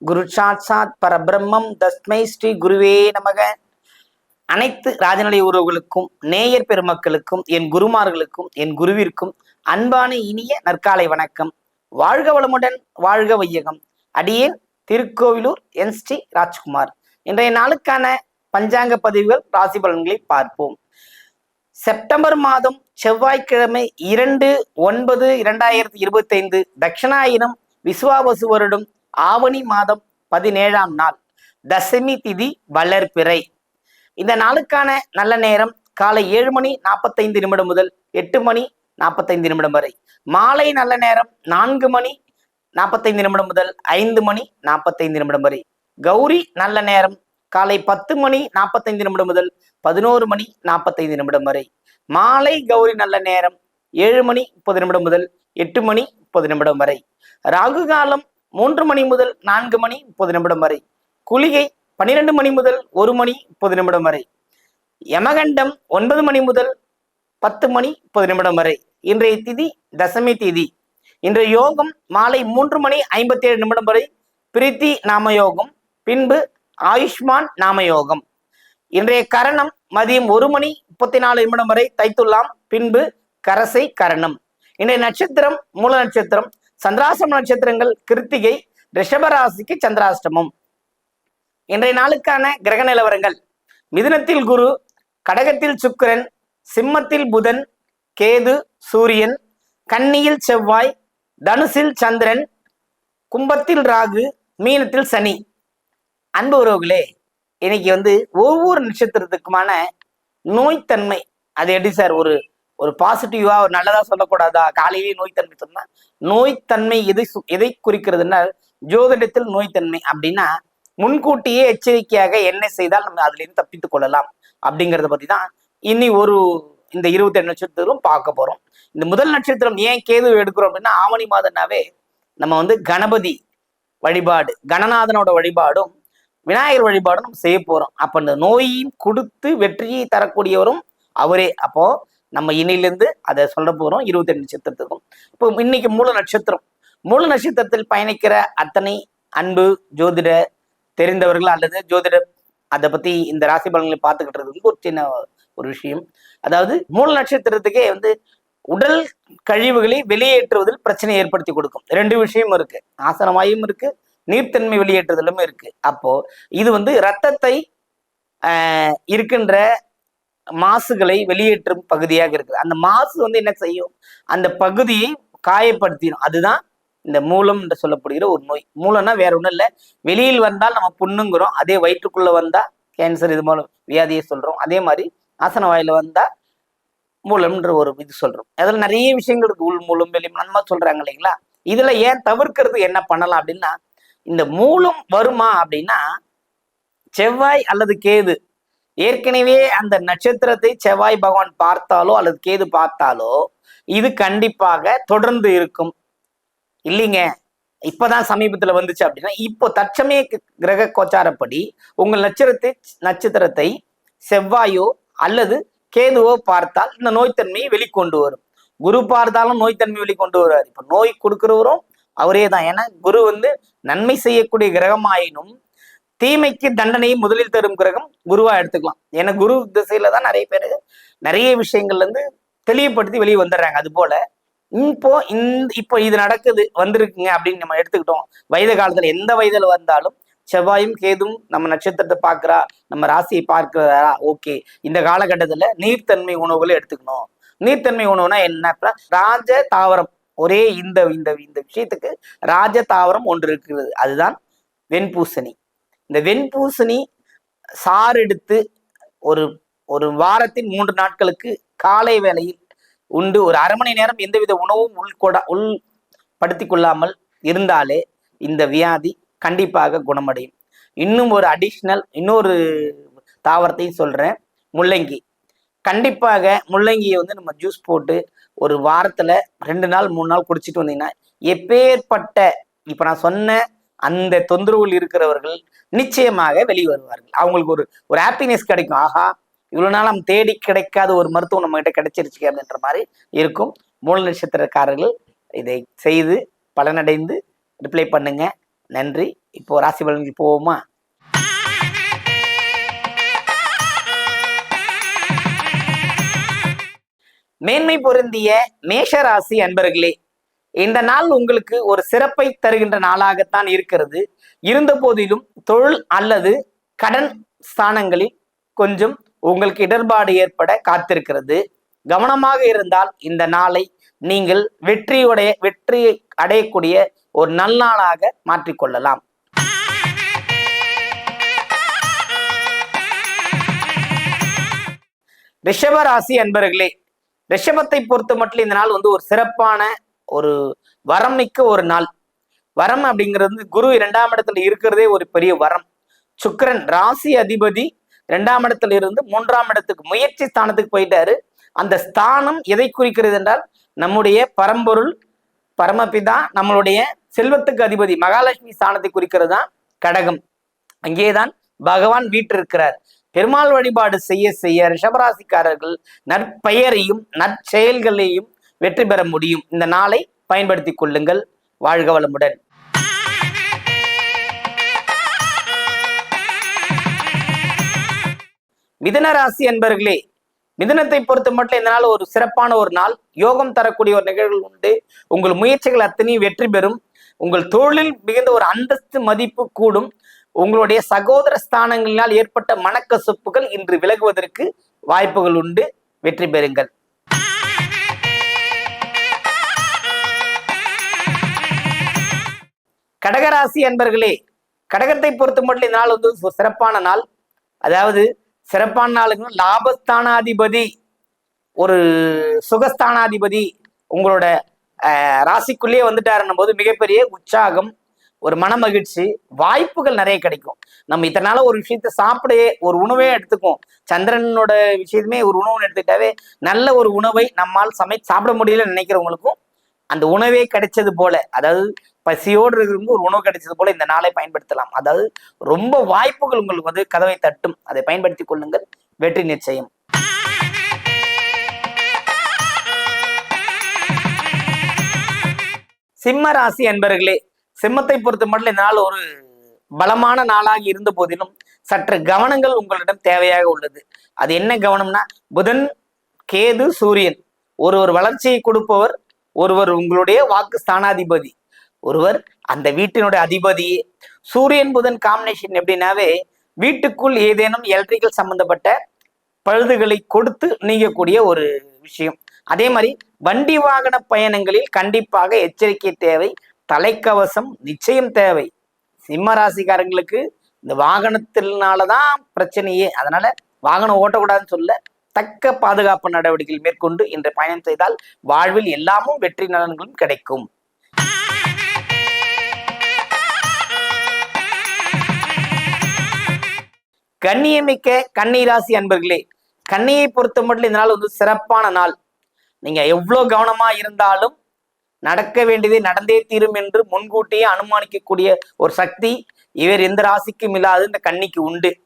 குரு சாட்சாத் பரபிரம்மம் தஸ்மை ஸ்ரீ குருவே நமக. அனைத்து ராஜநிலை உறவுகளுக்கும் நேயர் பெருமக்களுக்கும் என் குருமார்களுக்கும் என் குருவிற்கும் அன்பான இனிய நற்காலை வணக்கம். வாழ்க வளமுடன் வாழ்க வையகம். அடியேன் திருக்கோவிலூர் என் ஸ்ரீ ராஜ்குமார். இன்றைய நாளுக்கான பஞ்சாங்க பதிவுகள் ராசி பலன்களை பார்ப்போம். செப்டம்பர் மாதம் செவ்வாய்க்கிழமை இரண்டு ஒன்பது இரண்டாயிரத்தி இருபத்தைந்து தட்சிணாயினம் விசுவாவசு வருடம் ஆவணி மாதம் பதினேழாம் நாள் தசமி திதி வளர்பிறை. இந்த நாளுக்கான நல்ல நேரம் காலை ஏழு மணி நாற்பத்தைந்து நிமிடம் முதல் எட்டு மணி நாற்பத்தைந்து நிமிடம் வரை. மாலை நல்ல நேரம் நான்கு மணி நாற்பத்தைந்து நிமிடம் முதல் ஐந்து மணி நாற்பத்தைந்து நிமிடம் வரை. கௌரி நல்ல நேரம் காலை பத்து மணி நாற்பத்தைந்து நிமிடம் முதல் பதினோரு மணி நாற்பத்தைந்து நிமிடம் வரை. மாலை கௌரி நல்ல நேரம் ஏழு மணி முப்பது நிமிடம் முதல் எட்டு மணி முப்பது நிமிடம் வரை. ராகு காலம் மூன்று மணி முதல் நான்கு மணி முப்பது நிமிடம் வரை. குளிகை பன்னிரெண்டு மணி முதல் ஒரு மணி முப்பது நிமிடம் வரை. யமகண்டம் ஒன்பது மணி முதல் பத்து மணி முப்பது நிமிடம் வரை. இன்றைய திதி தசமி திதி. இன்றைய யோகம் மாலை மூன்று மணி ஐம்பத்தி ஏழு நிமிடம் வரை. பிரீத்தி நாமயோகம் பின்பு ஆயுஷ்மான் நாமயோகம். இன்றைய கரணம் மதியம் ஒரு மணி முப்பத்தி நாலு நிமிடம் வரை தைத்துள்ளாம் பின்பு கரசை கரணம். இன்றைய நட்சத்திரம் மூல நட்சத்திரம் சந்திராசிரம நட்சத்திரங்கள் கிருத்திகை ரிஷபராசிக்கு சந்திராஷ்டமம். இன்றைய நாளுக்கான கிரக நிலவரங்கள். மிதுனத்தில் குரு கடகத்தில் சுக்கிரன் சிம்மத்தில் புதன் கேது சூரியன் கன்னியில் செவ்வாய் தனுசில் சந்திரன் கும்பத்தில் ராகு மீனத்தில் சனி. அன்பு உறவுகளே இன்னைக்கு வந்து ஒவ்வொரு நட்சத்திரத்துக்குமான நோய்த்தன்மை. அது எப்படி சார் ஒரு ஒரு பாசிட்டிவா ஒரு நல்லதா சொல்லக்கூடாதா? காலையிலேயே நோய்த்தன்மை சொன்னா நோய்த்தன்மை எதை எதை குறிக்கிறதுன்னா ஜோதிடத்தில் நோய்த்தன்மை அப்படின்னா முன்கூட்டியே எச்சரிக்கையாக என்ன செய்தால் நம்ம அதுல இருந்து தப்பித்துக் கொள்ளலாம் அப்படிங்கறத பத்தி தான் இனி ஒரு இந்த இருபத்தி ஏழு நட்சத்திரம் பார்க்க போறோம். இந்த முதல் நட்சத்திரம் ஏன் கேது எடுக்கிறோம் அப்படின்னா ஆவணி மாதம்னாவே நம்ம வந்து கணபதி வழிபாடு கணநாதனோட வழிபாடும் விநாயகர் வழிபாடும் நம்ம செய்ய போறோம். அப்ப இந்த நோயையும் கொடுத்து வெற்றியை தரக்கூடியவரும் அவரே. அப்போ நம்ம இன்னிலிருந்து அதை சொல்ல போகிறோம் இருபத்தி ரெண்டு நட்சத்திரத்துக்கும். இப்போ இன்னைக்கு மூல நட்சத்திரம். மூல நட்சத்திரத்தில் பயணிக்கிற அத்தனை அன்பு ஜோதிட தெரிந்தவர்கள் அல்லது ஜோதிட அதை பத்தி இந்த ராசி பலன்களை பார்த்துக்கிட்டு இருக்கிறது ஒரு சின்ன ஒரு விஷயம். அதாவது மூல நட்சத்திரத்துக்கே வந்து உடல் கழிவுகளை வெளியேற்றுவதில் பிரச்சனை ஏற்படுத்தி கொடுக்கும். ரெண்டு விஷயம் இருக்கு. ஆசனமாயும் இருக்கு. நீர்த்தன்மை வெளியேற்றுதலும் இருக்கு. அப்போ இது வந்து ரத்தத்தை ஆஹ், இருக்கின்ற மாசுகளை வெளியேற்றும் பகுதியாக இருக்குது. அந்த மாசு வந்து என்ன செய்யும்? அந்த பகுதியை காயப்படுத்திடும். அதுதான் இந்த மூலம் என்று சொல்லப்படுகிற ஒரு நோய். மூலம்னா வேற ஒன்றும் இல்லை. வெளியில் வந்தால் நம்ம புண்ணுங்கிறோம். அதே வயிற்றுக்குள்ள வந்தா கேன்சர் இது மூலம் வியாதியை சொல்றோம். அதே மாதிரி ஆசன வாயில வந்தா மூலம்ன்ற ஒரு இது சொல்றோம். அதில் நிறைய விஷயங்கள் இருக்கு. உள் மூலம் வெளி நம்ம சொல்றாங்க இல்லைங்களா? இதுல ஏன் தவிர்க்கிறது என்ன பண்ணலாம் அப்படின்னா இந்த மூலம் வருமா அப்படின்னா செவ்வாய் அல்லது கேது ஏற்கனவே அந்த நட்சத்திரத்தை செவ்வாய் பகவான் பார்த்தாலோ அல்லது கேது பார்த்தாலோ இது கண்டிப்பாக தொடர்ந்து இருக்கும். இல்லைங்க. இப்பதான் சமீபத்துல வந்துச்சு அப்படின்னா இப்போ தற்சமய கிரக கோச்சாரப்படி உங்கள் நட்சத்திரத்தை நட்சத்திரத்தை செவ்வாயோ அல்லது கேதுவோ பார்த்தால் இந்த நோய்த்தன்மையை வெளிக்கொண்டு வரும். குரு பார்த்தாலும் நோய்த்தன்மை வெளிக்கொண்டு வருவார் இப்ப நோய் கொடுக்கிறவரும் அவரே தான் ஏன்னா குரு வந்து நன்மை செய்யக்கூடிய கிரகமாயினும் தீமைக்கு தண்டனையை முதலில் தரும் கிரகம் குருவா எடுத்துக்கலாம். ஏன்னா குரு திசையில தான் நிறைய பேர் நிறைய விஷயங்கள்ல இருந்து தெளிவுபடுத்தி வெளியே வந்துடுறாங்க. அது போல இப்போ இந்த இப்போ இது நடக்குது வந்திருக்குங்க அப்படின்னு நம்ம எடுத்துக்கிட்டோம். வயது காலத்துல எந்த வயதுல வந்தாலும் செவ்வாயும் கேதும் நம்ம நட்சத்திரத்தை பார்க்கறா நம்ம ராசியை பார்க்கிறா ஓகே. இந்த காலகட்டத்துல நீர்த்தன்மை உணவுகளை எடுத்துக்கணும். நீர்த்தன்மை உணவுனா என்ன? அப்படின்னா, ராஜ தாவரம். ஒரே இந்த இந்த இந்த விஷயத்துக்கு ராஜ தாவரம் ஒன்று இருக்கிறது. அதுதான் வெண்பூசணி. இந்த வெண்பூசணி சாறு எடுத்து ஒரு ஒரு வாரத்தின் மூன்று நாட்களுக்கு காலை வேளையில் உண்டு. ஒரு அரை மணி நேரம் எந்தவித உணவும் உள்கொட உள்படுத்தி கொள்ளாமல் இருந்தாலே இந்த வியாதி கண்டிப்பாக குணமடையும். இன்னும் ஒரு அடிஷ்னல் இன்னொரு தாவரத்தையும் சொல்கிறேன் முள்ளங்கி. கண்டிப்பாக முள்ளங்கியை வந்து நம்ம ஜூஸ் போட்டு ஒரு வாரத்தில் ரெண்டு நாள் மூணு நாள் குடிச்சிட்டு வந்தீங்கன்னா எப்பேற்பட்ட இப்போ நான் சொன்ன அந்த தொந்தரவுகள் இருக்கிறவர்கள் நிச்சயமாக வெளியே வருவார்கள். அவங்களுக்கு ஒரு ஒரு ஹாப்பினஸ் கிடைக்கும். ஆஹா இவ்வளவு நாள் நம்ம தேடி கிடைக்காத ஒரு மருத்துவம் நம்ம கிட்ட கிடைச்சிருச்சு அப்படின்ற மாதிரி இருக்கும். மூல நட்சத்திரக்காரர்கள் இதை செய்து பலனடைந்து ரிப்ளை பண்ணுங்க. நன்றி. இப்போ ராசி பலன்கள் போவோமா? மேன்மை பொருந்திய மேஷ ராசி அன்பர்களே இந்த நாள் உங்களுக்கு ஒரு சிறப்பை தருகின்ற நாளாகத்தான் இருக்கிறது. இருந்த போதிலும் தொழில் அல்லது கடன் ஸ்தானங்களில் கொஞ்சம் உங்களுக்கு இடர்பாடு ஏற்பட காத்திருக்கிறது. கவனமாக இருந்தால் இந்த நாளை நீங்கள் வெற்றியுடைய வெற்றியை அடையக்கூடிய ஒரு நல்நாளாக மாற்றிக்கொள்ளலாம். ரிஷபராசி அன்பர்களே ரிஷபத்தை பொறுத்த மட்டும் இந்த நாள் வந்து ஒரு சிறப்பான ஒரு வரம் மிக்க ஒரு நாள். வரம் அப்படிங்கிறது வந்து குரு இரண்டாம் இடத்துல இருக்கிறதே ஒரு பெரிய வரம். சுக்கிரன் ராசி அதிபதி இரண்டாம் இடத்துல இருந்து மூன்றாம் இடத்துக்கு முயற்சி ஸ்தானத்துக்கு போயிட்டாரு. அந்த ஸ்தானம் எதை குறிக்கிறது என்றால் நம்முடைய பரம்பொருள் பரமபிதா நம்மளுடைய செல்வத்துக்கு அதிபதி மகாலட்சுமி ஸ்தானத்தை குறிக்கிறது தான் கடகம். அங்கேதான் பகவான் வீற்றிருக்கிறார். பெருமாள் வழிபாடு செய்ய செய்ய ரிஷபராசிக்காரர்கள் நற்பெயரையும் நற்செயல்களையும் வெற்றி பெற முடியும். இந்த நாளை பயன்படுத்திக் கொள்ளுங்கள். வாழ்க வளமுடன். மிதன ராசி என்பர்களே மிதனத்தை பொறுத்த மட்டும் இந்த நாள் ஒரு சிறப்பான ஒரு நாள். யோகம் தரக்கூடிய ஒரு நிகழ்வுகள் உண்டு. உங்கள் முயற்சிகள் அத்தனையும் வெற்றி பெறும். உங்கள் தொழிலில் மிகுந்த ஒரு அந்தஸ்து மதிப்பு கூடும். உங்களுடைய சகோதர ஸ்தானங்களினால் ஏற்பட்ட மனக்கசப்புகள் இன்று விலகுவதற்கு வாய்ப்புகள் உண்டு. வெற்றி பெறுங்கள். கடகராசி அன்பர்களே கடகத்தை பொறுத்த மட்டும் இந்த நாள் வந்து சிறப்பான நாள். அதாவது சிறப்பான நாளுங்க லாபஸ்தானாதிபதி ஒரு சுகஸ்தானாதிபதி உங்களோட ராசிக்குள்ளேயே வந்துட்டாருன்னும் போது மிகப்பெரிய உற்சாகம் ஒரு மன மகிழ்ச்சி வாய்ப்புகள் நிறைய கிடைக்கும். நம்ம இத்தனை ஒரு விஷயத்த சாப்பிட ஒரு உணவே எடுத்துக்குவோம். சந்திரனோட விஷயத்துமே ஒரு உணவுன்னு எடுத்துக்கிட்டாவே நல்ல ஒரு உணவை நம்மால் சமை சாப்பிட முடியல நினைக்கிறவங்களுக்கும் அந்த உணவே கிடைச்சது போல அதாவது பசியோடு இருக்கிறவங்க ஒரு உணவு கிடைச்சது போல இந்த நாளை பயன்படுத்தலாம். அதாவது ரொம்ப வாய்ப்புகள் உங்களுக்கு வந்து கதவை தட்டும். அதை பயன்படுத்தி கொள்ளுங்கள். வெற்றி நிச்சயம். சிம்ம ராசி அன்பர்களே சிம்மத்தை பொறுத்த மட்டும் இந்த நாள் ஒரு பலமான நாளாக இருந்த போதிலும் சற்று கவனங்கள் உங்களிடம் தேவையாக உள்ளது. அது என்ன கவனம்னா புதன் கேது சூரியன். ஒருவர் வளர்ச்சியை கொடுப்பவர் ஒருவர் உங்களுடைய வாக்கு ஸ்தானாதிபதி. ஒருவர் அந்த வீட்டினுடைய அதிபதி சூரியன் புதன் காம்பினேஷன் எப்படின்னாவே வீட்டுக்குள் ஏதேனும் எலக்ட்ரிக்கல் சம்பந்தப்பட்ட பழுதுகளை கொடுத்து நீங்கக்கூடிய ஒரு விஷயம். அதே மாதிரி வண்டி வாகன பயணங்களில் கண்டிப்பாக எச்சரிக்கை தேவை தலைக்கவசம் நிச்சயம் தேவை. சிம்ம ராசிக்காரங்களுக்கு இந்த வாகனத்தினாலதான் பிரச்சனையே. அதனால வாகனம் ஓட்டக்கூடாதுன்னு சொல்ல தக்க பாதுகாப்பு நடவடிக்கைகள் மேற்கொண்டு இன்று பயணம் செய்தால் வாழ்வில் எல்லாமும் வெற்றி நலன்களும் கிடைக்கும். கண்ணியமிக்க ராசி அன்பர்களே கண்ணியை பொறுத்த மட்டும் இந்த நாள் வந்து சிறப்பான நாள். நீங்க எவ்வளவு கவனமா இருந்தாலும் நடக்க வேண்டியதை நடந்தே தீரும் என்று முன்கூட்டியே அனுமானிக்கக்கூடிய ஒரு சக்தி இவர் எந்த ராசிக்கும் இல்லாது இந்த கன்னிக்கு உண்டு.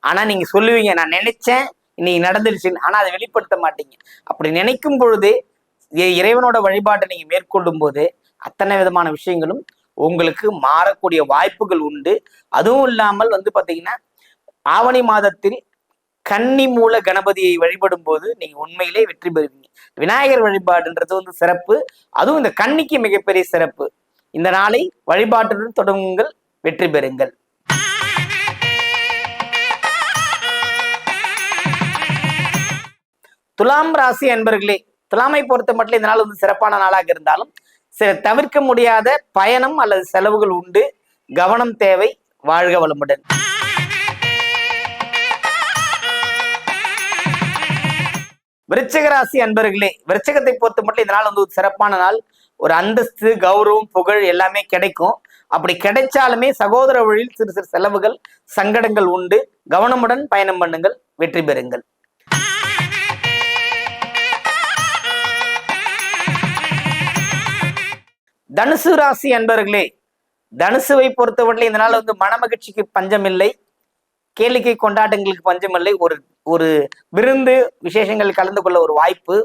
ஆனா நீங்க சொல்லுவீங்க நான் நினைச்சேன் இன்னைக்கு நடந்துருச்சுன்னு ஆனா அதை வெளிப்படுத்த மாட்டீங்க. அப்படி நினைக்கும் பொழுது இ- இறைவனோட வழிபாட்டை நீங்க மேற்கொள்ளும் போது அத்தனை விதமான விஷயங்களும் உங்களுக்கு மாறக்கூடிய வாய்ப்புகள் உண்டு. அதுவும் இல்லாமல் வந்து பாத்தீங்கன்னா ஆவணி மாதத்தில் கன்னி மூல கணபதியை வழிபடும் போது நீங்க உண்மையிலே வெற்றி பெறுவீங்க. விநாயகர் வழிபாடுன்றது வந்து சிறப்பு. அதுவும் இந்த கன்னிக்கு மிகப்பெரிய சிறப்பு. இந்த நாளை வழிபாட்டுடன் தொடங்குங்கள். வெற்றி பெறுங்கள். துலாம் ராசி அன்பர்களே துலாமை பொறுத்த மட்டும் இந்த நாள் வந்து சிறப்பான நாளாக இருந்தாலும் சில தவிர்க்க முடியாத பயணம் அல்லது செலவுகள் உண்டு. கவனம் தேவை வாழ்க வளமுடன். விருச்சிக ராசி அன்பர்களே விருச்சிகத்தை பொறுத்த மட்டும் இதனால் வந்து ஒரு சிறப்பான நாள். ஒரு அந்தஸ்து கௌரவம் புகழ் எல்லாமே கிடைக்கும். அப்படி கிடைச்சாலுமே சகோதர வழியில் சிறு சிறு செலவுகள் சங்கடங்கள் உண்டு. கவனமுடன் பயணம் பண்ணுங்கள் வெற்றி பெறுங்கள். தனுசு ராசி அன்பர்களே தனுசுவை பொறுத்தவரையில் இந்த நாள் வந்து மனமகிழ்ச்சிக்கு பஞ்சமில்லை. கேளிக்கை கொண்டாட்டங்களுக்கு பஞ்சமில்லை. ஒரு ஒரு விருந்து விசேஷங்கள் கலந்து கொள்ள ஒரு வாய்ப்பு.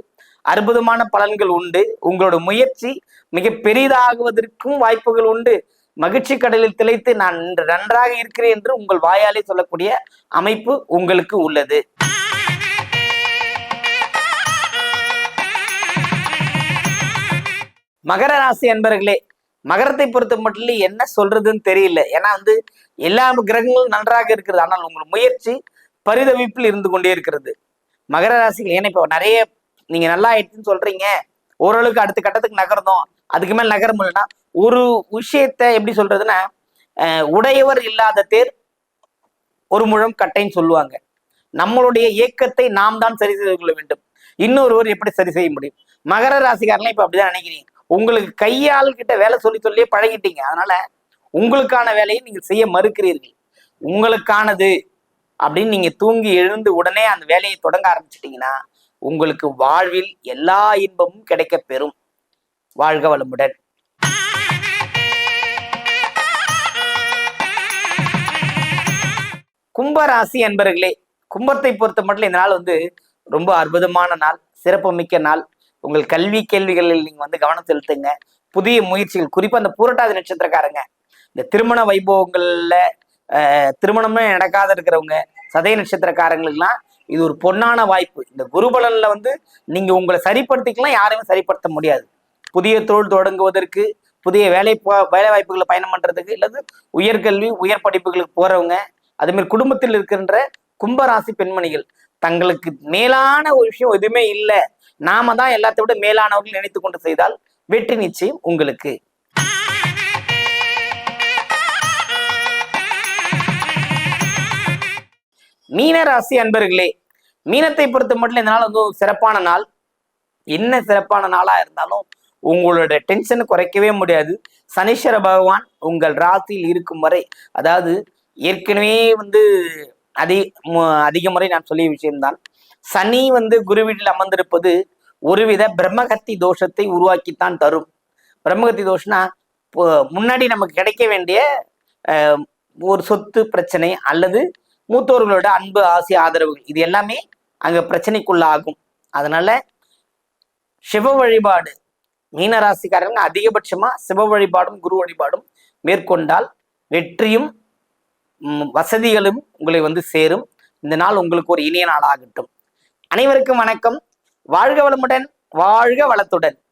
அற்புதமான பலன்கள் உண்டு. உங்களோட முயற்சி மிக பெரிதாகுவதற்கும் வாய்ப்புகள் உண்டு. மகிழ்ச்சி கடலில் திளைத்து நான் நன்றாக இருக்கிறேன் என்று உங்கள் வாயாலே சொல்லக்கூடிய அமைப்பு உங்களுக்கு உள்ளது. மகர ராசி அன்பர்களே மகரத்தை பொறுத்த மட்டும் என்ன சொல்றதுன்னு தெரியல. ஏன்னா வந்து எல்லா கிரகங்களும் நன்றாக இருக்கிறது. ஆனால் உங்கள் முயற்சி பரிதவிப்பில் இருந்து கொண்டே இருக்கிறது. மகர ராசிகள் ஏன்னா இப்போ நிறைய நீங்க நல்லா ஆயிடுச்சுன்னு சொல்றீங்க. ஓரளவுக்கு அடுத்த கட்டத்துக்கு நகர்ந்தோம். அதுக்கு மேல் நகர முடியலன்னா ஒரு விஷயத்த எப்படி சொல்றதுன்னா அஹ், உடையவர் இல்லாத தேர் ஒரு முழம் கட்டைன்னு சொல்லுவாங்க. நம்மளுடைய இயக்கத்தை நாம் தான் சரி செய்து கொள்ள வேண்டும். இன்னொருவர் எப்படி சரி செய்ய முடியும்? மகர ராசிக்காரலாம் இப்ப அப்படிதான் நினைக்கிறீங்க. உங்களுக்கு கையால் கிட்ட வேலை சொல்லி சொல்லியே பழகிட்டீங்க. அதனால உங்களுக்கான வேலையை நீங்க செய்ய மறுக்கிறீர்கள். உங்களுக்கானது அப்படின்னு நீங்க தூங்கி எழுந்து உடனே அந்த வேலையை தொடங்க ஆரம்பிச்சிட்டீங்கன்னா உங்களுக்கு வாழ்வில் எல்லா இன்பமும் கிடைக்க பெறும். வாழ்க வளமுடன். கும்பராசி அன்பர்களே கும்பத்தை பொறுத்த மட்டும் இந்த நாள் வந்து ரொம்ப அற்புதமான நாள் சிறப்புமிக்க நாள். உங்கள் கல்வி கேள்விகளில் நீங்க வந்து கவனம் செலுத்துங்க. புதிய முயற்சிகள் குறிப்பா அந்த பூரட்டாதி நட்சத்திரக்காரங்க. இந்த திருமண வைபவங்கள்ல திருமணமே நடக்காத இருக்கிறவங்க சதய நட்சத்திரக்காரங்களுக்குலாம் இது ஒரு பொன்னான வாய்ப்பு. இந்த குருபலன்ல வந்து நீங்க உங்களை சரிப்படுத்திக்கலாம் யாருமே சரிப்படுத்த முடியாது. புதிய தொழில் தொடங்குவதற்கு புதிய வேலை வேலை வாய்ப்புகளை பயணம் பண்றதுக்கு இல்லது உயர்கல்வி உயர் படிப்புகளுக்கு போறவங்க அதுமாரி குடும்பத்தில் இருக்கின்ற கும்பராசி பெண்மணிகள் தங்களுக்கு மேலான ஒரு விஷயம் எதுவுமே இல்லை. நாம தான் எல்லாத்தை விட மேலானவர்கள் நினைத்து கொண்டு செய்தால் வெற்றி நிச்சயம் உங்களுக்கு. மீன ராசி அன்பர்களே மீனத்தை பொறுத்த மட்டும் இந்த நாள் வந்து சிறப்பான நாள். என்ன சிறப்பான நாளா இருந்தாலும் உங்களோட டென்ஷனை குறைக்கவே முடியாது. சனீஸ்வர பகவான் உங்கள் ராசியில் இருக்கும் வரை அதாவது ஏற்கனவே வந்து அதிக அதிக முறை நான் சொல்லிய விஷயம்தான். சனி வந்து குரு வீட்டில் அமர்ந்திருப்பது ஒருவித பிரம்மகத்தி தோஷத்தை உருவாக்கித்தான் தரும். பிரம்மகத்தி தோஷம்னா முன்னாடி நமக்கு கிடைக்க வேண்டிய ஒரு சொத்து பிரச்சனை அல்லது மூத்தோர்களோட அன்பு ஆசை ஆதரவுகள் இது எல்லாமே அங்க பிரச்சனைக்குள்ளாகும். அதனால சிவ வழிபாடு மீனராசிக்காரங்க அதிகபட்சமா சிவ வழிபாடும் குரு வழிபாடும் மேற்கொண்டால் வெற்றியும் வசதிகளும் உங்களை வந்து சேரும். இந்த நாள் உங்களுக்கு ஒரு இனிய நாளாகட்டும். அனைவருக்கும் வணக்கம். வாழ்க வளமுடன் வாழ்க வளத்துடன்.